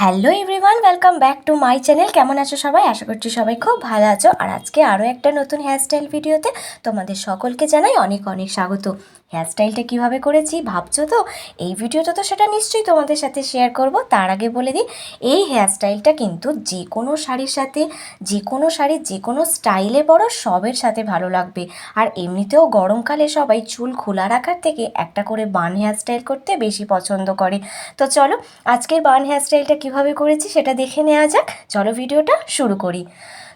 Hello everyone welcome back to my channel কেমন আছো সবাই? আশা করছি সবাই খুব ভালো আছো। আর আজকে আরও একটা নতুন হেয়ারস্টাইল ভিডিওতে তোমাদের সকলকে জানাই অনেক অনেক স্বাগত। হেয়ারস্টাইলটা কীভাবে করেছি ভাবছ তো? এই ভিডিওটা তো সেটা নিশ্চয়ই তোমাদের সাথে শেয়ার করব। তার আগে বলে দিই, এই হেয়ারস্টাইলটা কিন্তু যে কোনো শাড়ির সাথে যে কোনো শাড়ির যে কোনো স্টাইলে পরো, সবের সাথে ভালো লাগবে। আর এমনিতেও গরমকালে সবাই চুল খোলা রাখার থেকে একটা করে বান হেয়ারস্টাইল করতে বেশি পছন্দ করে। তো চলো, আজকের বান হেয়ারস্টাইলটা কীভাবে করেছি সেটা দেখে নেওয়া যাক। চলো ভিডিওটা শুরু করি।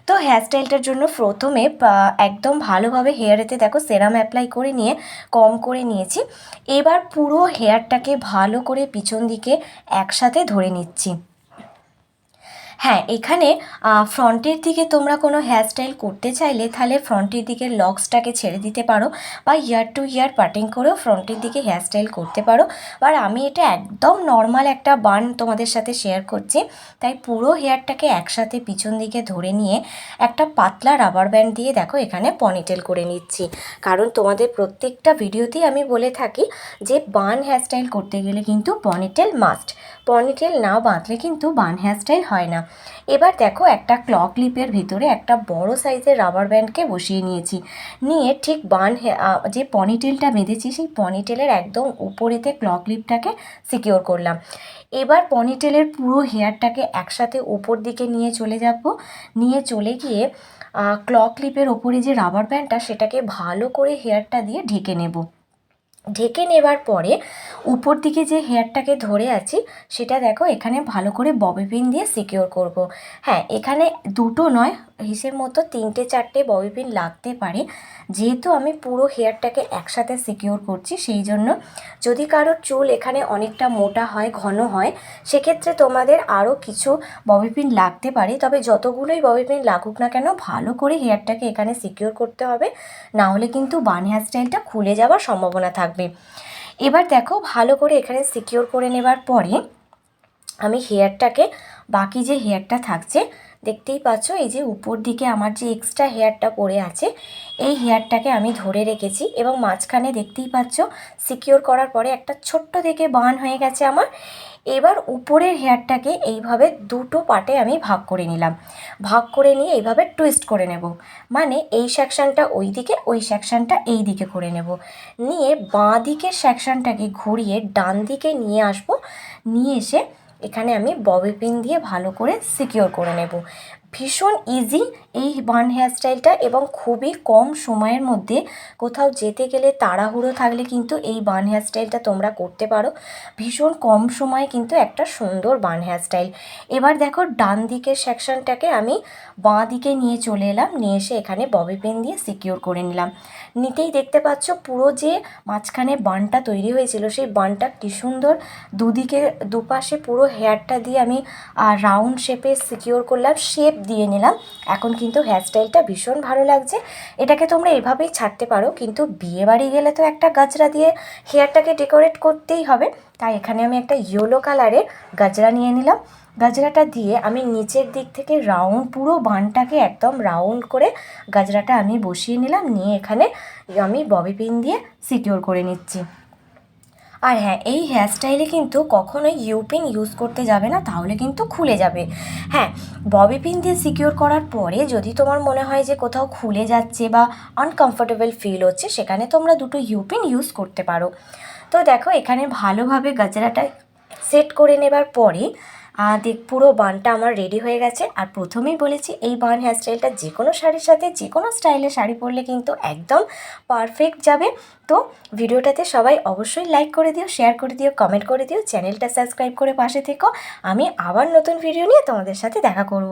তো হেয়ার স্টাইলটার জন্য প্রথমে একদম ভালোভাবে হেয়ারেতে দেখো সেরাম অ্যাপ্লাই করে নিয়ে কম করে নিয়েছি। এবার পুরো হেয়ারটাকে ভালো করে পিছন দিকে একসাথে ধরে নিচ্ছি। হ্যাঁ এখানে ফ্রন্টের দিকে তোমরা কোনো হেয়ারস্টাইল করতে চাইলে তাহলে ফ্রন্টের দিকে লক্সটাকে ছেড়ে দিতে পারো বা ইয়ার টু ইয়ার পাটিং করেও ফ্রন্টের দিকে হেয়ারস্টাইল করতে পারো। আর আমি এটা একদম নর্মাল একটা বান তোমাদের সাথে শেয়ার করছি। তাই পুরো হেয়ারটাকে একসাথে পিছন দিকে ধরে নিয়ে একটা পাতলা রাবার ব্যান্ড দিয়ে দেখো এখানে পনিটেল করে নিচ্ছি। কারণ তোমাদের প্রত্যেকটা ভিডিওতেই আমি বলে থাকি যে বান হেয়ারস্টাইল করতে গেলে কিন্তু পনিটেল মাস্ট পনিটেল না বাঁধলে কিন্তু বান হেয়ারস্টাইল হয় না। এবার দেখো একটা ক্লক ক্লিপের ভিতরে একটা বড় সাইজের রাবার ব্যান্ডকে বসিয়ে নিয়েছি। নিয়ে ঠিক বান যে পনিটেলটা বেঁধেছি সেই পনিটেলের একদম উপরেতে ক্লক ক্লিপটাকে সিকিওর করলাম। এবার পনিটেলের পুরো হেয়ারটাকে একসাথে ওপর দিকে নিয়ে চলে যাব। নিয়ে চলে গিয়ে ক্লক ক্লিপের ওপরে যে রাবার ব্যান্ডটা সেটাকে ভালো করে হেয়ারটা দিয়ে ঢেকে নেব। ঢেকে নেবার পরে উপর দিকে যে হেয়ারটাকে ধরে আছি, সেটা দেখো এখানে ভালো করে ববি পিন দিয়ে সিকিওর করব। হ্যাঁ এখানে দুটো নয় হিসেব মতো তিনটে, চারটে ববি পিন লাগতে পারে। যেহেতু আমি পুরো হেয়ারটাকে একসাথে সিকিওর করছি, সেই জন্য যদি কারোর চুল এখানে অনেকটা মোটা হয়, ঘন হয়, সেক্ষেত্রে তোমাদের আরও কিছু ববি পিন লাগতে পারে। তবে যতগুলোই ববি পিন লাগুক না কেন, ভালো করে হেয়ারটাকে এখানে সিকিওর করতে হবে। না হলে কিন্তু বান হেয়ার স্টাইলটা খুলে যাওয়ার সম্ভাবনা থাকবে। এবার দেখো, ভালো করে এখানে সিকিওর করে নেবার পরে আমি হেয়ারটাকে, বাকি যে হেয়ারটা থাকছে, দেখতেই পাচ্ছ এই যে উপর দিকে আমার যে এক্সট্রা হেয়ারটা পড়ে আছে, এই হেয়ারটাকে আমি ধরে রেখেছি এবং মাঝখানে দেখতেই পাচ্ছ সিকিওর করার পরে একটা ছোট্ট দেখে বান হয়ে গেছে আমার। এবার উপরের হেয়ারটাকে এইভাবে দুটো পার্টে আমি ভাগ করে নিলাম। ভাগ করে নিয়ে এইভাবে টুইস্ট করে নেব। মানে এই সেকশনটা ওই দিকে ওই সেকশনটা এই দিকে করে নেব। নিয়ে বাঁ দিকের সেকশনটাকে ঘুরিয়ে ডান দিকে নিয়ে আসব। নিয়ে এসে এখানে আমি ববি পিন দিয়ে ভালো করে সিকিওর করে নেব। ভীষণ ইজি এই বান হেয়ারস্টাইলটা এবং খুবই কম সময়ের মধ্যে কোথাও যেতে গেলে তাড়াহুড়ো থাকলে কিন্তু এই বান হেয়ারস্টাইলটা তোমরা করতে পারো। ভীষণ কম সময়ে কিন্তু একটা সুন্দর বান হেয়ারস্টাইল এবার দেখো ডান দিকের সেকশনটাকে আমি বাঁ দিকে নিয়ে চলে এলাম, নিয়ে এসে এখানে ববি পেন দিয়ে সিকিওর করে নিলাম। নিতেই দেখতে পাচ্ছ পুরো যে মাঝখানে বানটা তৈরি হয়েছিল, সেই বানটা কি সুন্দর দুদিকে, দুপাশে পুরো হেয়ারটা দিয়ে আমি রাউন্ড শেপে সিকিওর করলাম। শেপ দিয়ে নিলাম। এখন কিন্তু হেয়ারস্টাইলটা ভীষণ ভালো লাগছে। এটাকে তোমরা এভাবেই ছাড়তে পারো, কিন্তু বিয়ে বাড়ি গেলে তো একটা গাজরা দিয়ে হেয়ারটাকে ডেকোরেট করতেই হবে। তাই এখানে আমি একটা ইয়েলো কালারের গাজরা নিয়ে নিলাম। গাজরাটা দিয়ে আমি নিচের দিক থেকে রাউন্ড পুরো বানটাকে একদম রাউন্ড করে গাজরাটা আমি বসিয়ে নিলাম। নিয়ে এখানে আমি ববি পিন দিয়ে সিকিওর করে নিচ্ছি। আর হ্যাঁ এই হেয়ার স্টাইলে কিন্তু কখনোই ইউপিন ইউজ করতে যাবে না, তাহলে কিন্তু খুলে যাবে। হ্যাঁ ববি পিন দিয়ে সিকিওর করার পরে যদি তোমার মনে হয় যে কোথাও খুলে যাচ্ছে বা আনকমফোর্টেবল ফিল হচ্ছে, সেখানে তোমরা দুটো ইউপিন ইউজ করতে পারো। তো দেখো, এখানে ভালোভাবে গাজরাটা সেট করে নেবার পরে দেখ পুরো বানটা আমার রেডি হয়ে গেছে। আর প্রথমেই বলেছি, এই বান হেয়ারস্টাইলটা যে কোনো শাড়ির সাথে যে কোনো স্টাইলে শাড়ি পরলে কিন্তু একদম পারফেক্ট যাবে। তো ভিডিওটাতে সবাই অবশ্যই লাইক করে দিও শেয়ার করে দিও কমেন্ট করে দিও চ্যানেলটা সাবস্ক্রাইব করে পাশে থেকো। আমি আবার নতুন ভিডিও নিয়ে তোমাদের সাথে দেখা করব।